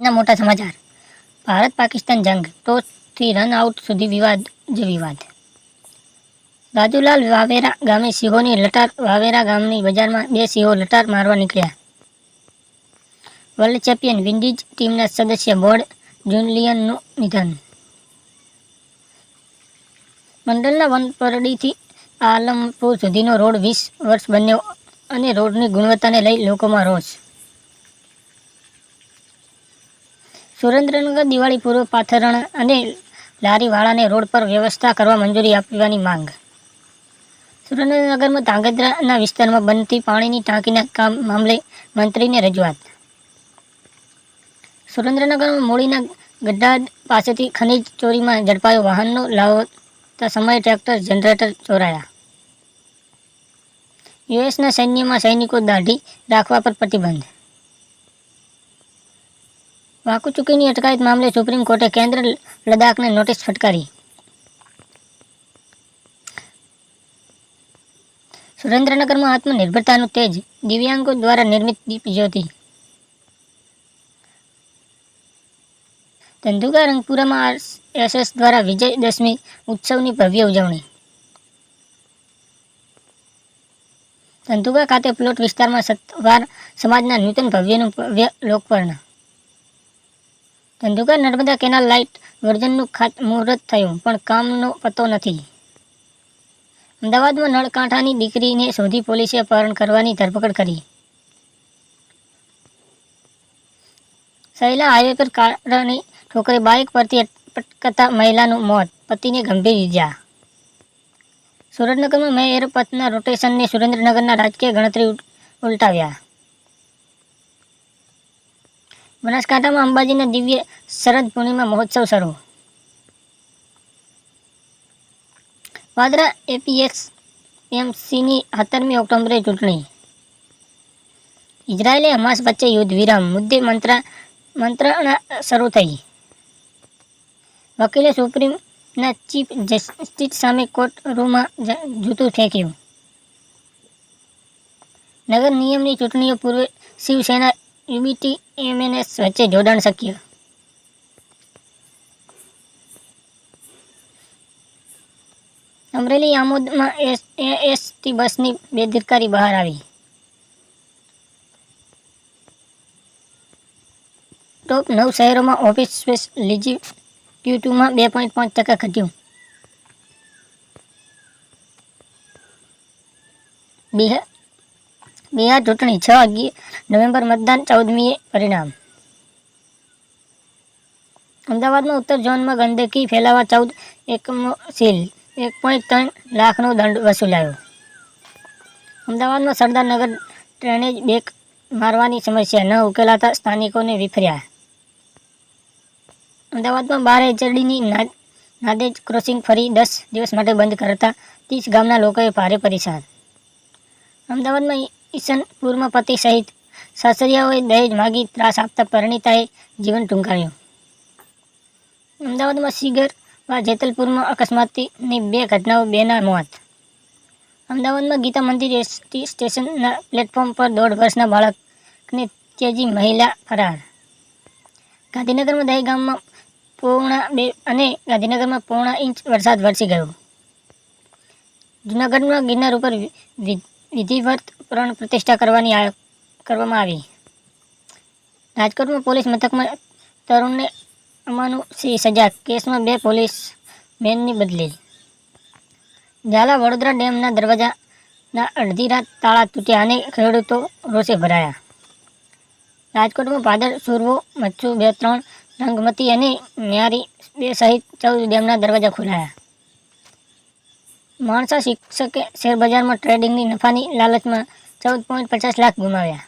ના, મોટા સમાચાર. ભારત પાકિસ્તાન જંગ ટોસથી રન આઉટ સુધી વિવાદ જ વિવાદ. રાજુલાલ વાવેરા ગામે સિંહોની લટાર, વાવેરા ગામની બજારમાં બે સિંહો લટાર મારવા નીકળ્યા. વર્લ્ડ ચેમ્પિયન વિન્ડીઝ ટીમના સદસ્ય બોર્ડ જુનલિયનનું નિધન. મંડળના વનપરડીથી આલમપુર સુધીનો રોડ વીસ વર્ષ બન્યો અને રોડની ગુણવત્તાને લઈ લોકોમાં રોષ. સુરેન્દ્રનગર દિવાળી પૂર્વ પાથરણ અને લારીવાળાને રોડ પર વ્યવસ્થા કરવા મંજૂરી આપવાની માંગ. સુરેન્દ્રનગરમાં ધાંગધ્રાના વિસ્તારમાં બનતી પાણીની ટાંકીના કામ મામલે મંત્રીને રજૂઆત. સુરેન્દ્રનગરમાં મૂળીના ગઢડા પાસેથી ખનીજ ચોરીમાં ઝડપાયો વાહનનો લાવતા સમયે ટ્રેક્ટર, જનરેટર ચોરાયા. યુએસના સૈન્યમાં સૈનિકો દાઢી રાખવા પર પ્રતિબંધ. વાકુચૂકીની અટકાયત મામલે સુપ્રીમ કોર્ટે કેન્દ્ર લદ્દાખને નોટિસ ફટકારી. સુરેન્દ્રનગરમાં આત્મનિર્ભરતાનું તેજ દિવ્યાંગો દ્વારા નિર્મિત દીપ જ્યોતિ. ધંધુકા રંગપુરામાં એસએસ દ્વારા વિજયદશમી ઉત્સવની ભવ્ય ઉજવણી. ધંધુકા ખાતે પ્લોટ વિસ્તારમાં સત્તવાર સમાજના નૂતન ભવ્યનું ભવ્ય લોકપર્ણ ધંધુકા નર્મદા કેનાલ લાઇટ વર્જનનું ખાત મુહૂર્ત થયું, પણ કામનો પતો નથી. અમદાવાદમાં નળકાંઠાની દીકરીને શોધી પોલીસે અપહરણ કરવાની ધરપકડ કરી. સહેલા હાઈવે પર કારની ઠોકરે બાઇક પરથી પટકતા મહિલાનું મોત, પતિને ગંભીર ઇજા સુરેન્દ્રનગરમાં મેયર પદના રોટેશનને સુરેન્દ્રનગરના રાજકીય ગણતરી ઉલટાવ્યા. બનાસકાંઠામાં અંબાજીના દિવ્ય શરદ પૂર્ણિમા મહોત્સવ શરૂ વાદરા એપીએક્સ એમસીની સત્તરમી ઓક્ટોબરે ચૂંટણી ઇઝરાયેલે હમાસ વચ્ચે યુદ્ધ વિરામ મુદ્દે મંત્રા મંત્રણા શરૂ થઈ વકીલે સુપ્રીમના ચીફ જસ્ટિસ સામે કોર્ટ રૂમમાં જૂતું ફેંક્યું નગર નિયમની ચૂંટણીઓ પૂર્વે શિવસેના યુબીટી એમએનએસ વચ્ચે જોડાણ શક્ય. અમરેલી આમોદમાં એસ એસટી બસની બેદરકારી બહાર આવી. ટોપ નવ શહેરોમાં ઓફિસ સ્પેસ લીજી ક્યુ ટુમાં બે પોઈન્ટ પાંચ ટકા ઘટ્યું. બિહાર બિહાર ચૂંટણી છ નવેમ્બર મતદાન ચૌદમીએ પરિણામ. અમદાવાદમાં ઉત્તર ઝોનમાં ગંદકી ફેલાવા ચૌદ એકમો સીલ. એક પોઈન્ટ ત્રણ લાખનો દંડ વસૂલાયો. અમદાવાદમાં સરદારનગર ડ્રેનેજ બેક મારવાની સમસ્યા. ન ઉકેલાતા સ્થાનિકોને વિફર્યા. અમદાવાદમાં બાર એચડીની નાદેજ ક્રોસિંગ ફરી દસ દિવસ માટે બંધ કરતા ત્રીસ ગામના લોકોએ ભારે પરેશાન. અમદાવાદમાં ઈશનપુરમાં પતિ સહિત સાસરિયાઓએ દહેજ માગી ત્રાસ આપતા પરિણીતાએ જીવન ટૂંકાવ્યું. અમદાવાદમાં સિગર વા જેતલપુરમાં અકસ્માતની બે ઘટનાઓ બેના મોત. અમદાવાદમાં ગીતા મંદિર સ્ટેશનના પ્લેટફોર્મ પર દોઢ વર્ષના બાળકને ત્યજી મહિલા ફરાર. ગાંધીનગરમાં દહી ગામમાં પોણા બે અને ગાંધીનગરમાં પોણા ઇંચ વરસાદ વરસી ગયો. જૂનાગઢમાં ગિરનાર ઉપર વિધિવત પ્રાણ પ્રતિષ્ઠા કરવાની કરવામાં આવી. રાજકોટમાં પોલીસ મથકમાં તરુણને અમાનુષી સજા, કેસમાં બે પોલીસ મેનની બદલી. ઝાલા વડોદરા ડેમના દરવાજાના અડધી રાત તાળા તૂટ્યા અને ખેડૂતો રોષે ભરાયા. રાજકોટમાં પાદર, સુરવો, મચ્છુ બે, ત્રણ, રંગમતી અને ન્યારી બે સહિત ચૌદ ડેમના દરવાજા ખોલાયા. માણસા શિક્ષકે શેરબજારમાં ટ્રેડિંગની નફાની લાલચમાં ચૌદ પોઈન્ટ પચાસ લાખ ગુમાવ્યા.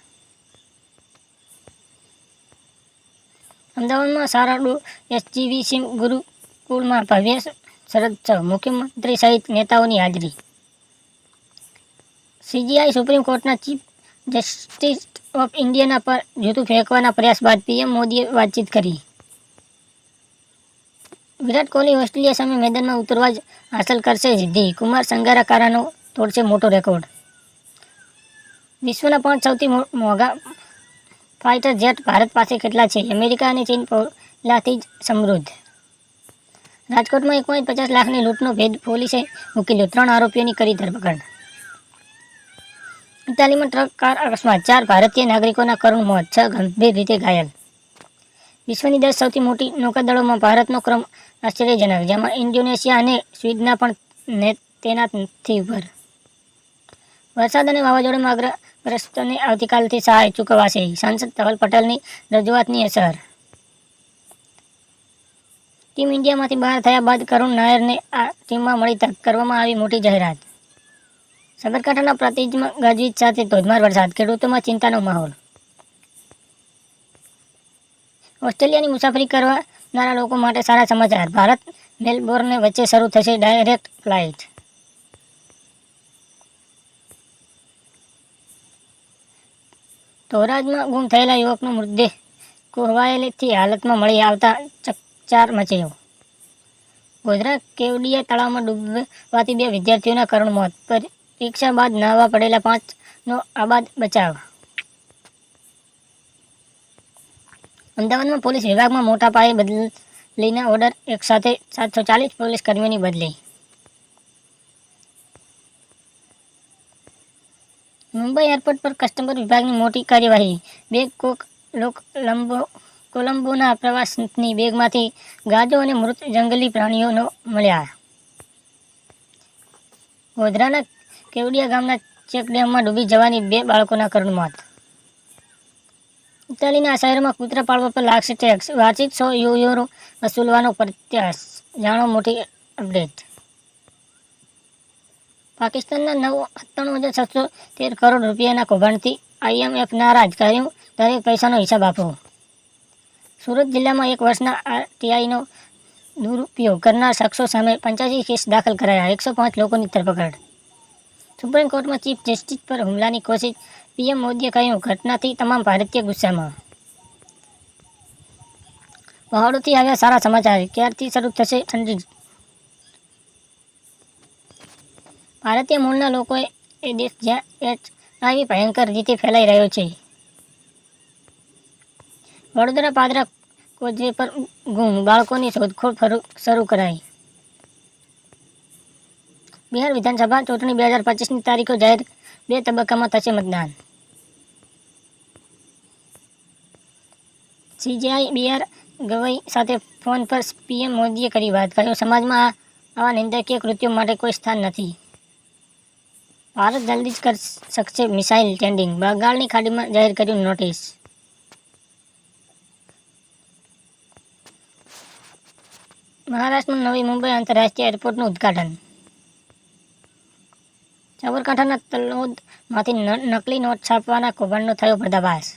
અમદાવાદમાં સારાડુ એસજીવી સિંહ ગુરુકુળમાં ભવ્ય શરદોત્સવ મુખ્યમંત્રી સહિત નેતાઓની હાજરી. સીજીઆઈ સુપ્રીમ કોર્ટના ચીફ જસ્ટિસ ઓફ ઇન્ડિયાના પર જૂતું ફેંકવાના પ્રયાસ બાદ પીએમ મોદીએ વાતચીત કરી. વિરાટ કોહલી ઓસ્ટ્રેલિયા સામે મેદાનમાં ઉતરવા જ હાંસલ કરશે સિદ્ધિ. કુમાર સંગારાકારાનો તોડશે મોટો રેકોર્ડ. વિશ્વના પાંચ સૌથી મોંઘા ફાઇટર જેટ ભારત પાસે કેટલા છે? અમેરિકા અને ચીન પહેલાથી જ સમૃદ્ધ. રાજકોટમાં એક પોઈન્ટ પચાસ લાખની લૂંટનો ભેદ પોલીસે ઉકેલ્યો ત્રણ આરોપીઓની કરી ધરપકડ. ઇટાલીમાં ટ્રક કાર અકસ્માત. ચાર ભારતીય નાગરિકોના કરુણ મોત. છ ગંભીર રીતે ઘાયલ. વિશ્વની દસ સૌથી મોટી નૌકાદળોમાં ભારતનો ક્રમ આશ્ચર્યજનક જેમાં ઇન્ડોનેશિયા અને સ્વીડના પણ ને- તૈનાત નથી ઉપર વરસાદ અને વાવાઝોડામાં અગ્રગ્રસ્તોને આવતીકાલથી સહાય ચૂકવાશે સાંસદ ધવલ પટેલની રજૂઆતની અસર. ટીમ ઇન્ડિયામાંથી બહાર થયા બાદ કરુણ નાયરને આ ટીમમાં મળી તક કરવામાં આવી મોટી જાહેરાત. સાબરકાંઠાના પ્રતિજમાં ગાજવીજ સાથે ધોધમાર વરસાદ, ખેડૂતોમાં ચિંતાનો માહોલ. ઓસ્ટ્રેલિયાની મુસાફરી કરનારા લોકો માટે સારા સમાચાર. ભારત મેલબોર્ન વચ્ચે શરૂ થશે ડાયરેક્ટ ફ્લાઇટ ધોરાજમાં ગુમ થયેલા યુવકનો મૃતદેહ કોહવાયેલીથી હાલતમાં મળી આવતા ચકચાર મચ્યો. ગોધરા કેવડિયા તળાવમાં ડૂબવાથી બે વિદ્યાર્થીઓના કરુણ મોત. પરીક્ષા બાદ નાહવા પડેલા પાંચનો આબાદ બચાવ. અમદાવાદમાં પોલીસ વિભાગમાં મોટા પાયે બદલીના ઓર્ડર એક સાથે સાતસો ચાલીસ પોલીસ કર્મીઓની બદલી. મુંબઈ એરપોર્ટ પર કસ્ટમર વિભાગની મોટી કાર્યવાહી. બેગ કોક લોકોલંબો કોલંબોના પ્રવાસની બેગમાંથી ગાજો અને મૃત જંગલી પ્રાણીઓનો મળ્યા. ગોધરાના કેવડિયા ગામના ચેકડેમમાં ડૂબી જવાની બે બાળકોના કરુણ મોત. ઇટાલીના શહેરમાં કૂતરા પાળવા પર લાગશે ટેક્સ વાર્ષિક સો યુરો વસૂલવાનો પ્રત્યાસ. જાણો મોટી અપડેટ પાકિસ્તાનના નવ સત્તાણું હજાર છસો તેર કરોડ રૂપિયાના કૌભાંડથી આઈએમએફ નારાજ કર્યું. દરેક પૈસાનો હિસાબ આપવો સુરત જિલ્લામાં એક વર્ષના આરટીઆઈનો દુરુપયોગ કરનાર શખ્સો સામે પંચ્યાસી કેસ દાખલ કરાયા. એકસો પાંચ લોકોની ધરપકડ. સુપ્રીમ કોર્ટમાં ચીફ જસ્ટિસ પર હુમલાની કોશિશ પીએમ મોદીએ કહ્યું, ઘટનાથી તમામ ભારતીય ગુસ્સામાં. પહાડોથી આવ્યા સારા સમાચાર. ક્યારથી શરૂ થશે ઠંડી ભારતીય મૂળના લોકોએ એ દેશ જ્યાં એચઆઈવી ભયંકર રીતે ફેલાઈ રહ્યો છે. વડોદરા પાદરા કોઝવે પર ગુમ બાળકોની શોધખોળ શરૂ કરાઈ. બિહાર વિધાનસભા ચૂંટણી બે હજાર પચીસની તારીખો જાહેર બે તબક્કામાં થશે મતદાન. સીજીઆઈ બિહાર ગવઈ સાથે ફોન પર પીએમ મોદીએ કરી વાત કહ્યું સમાજમાં આવા નિંદકીય કૃત્યો માટે કોઈ સ્થાન નથી. ભારત જલ્દી જ કરી શકશે મિસાઇલ ટેન્ડિંગ. બંગાળની ખાડીમાં જાહેર કર્યું નોટિસ. મહારાષ્ટ્રમાં નવી મુંબઈ આંતરરાષ્ટ્રીય એરપોર્ટનું ઉદ્ઘાટન. સાબરકાંઠાના તલોદમાંથી નકલી નોટ છાપવાના કૌભાંડનો થયો પર્દાફાશ.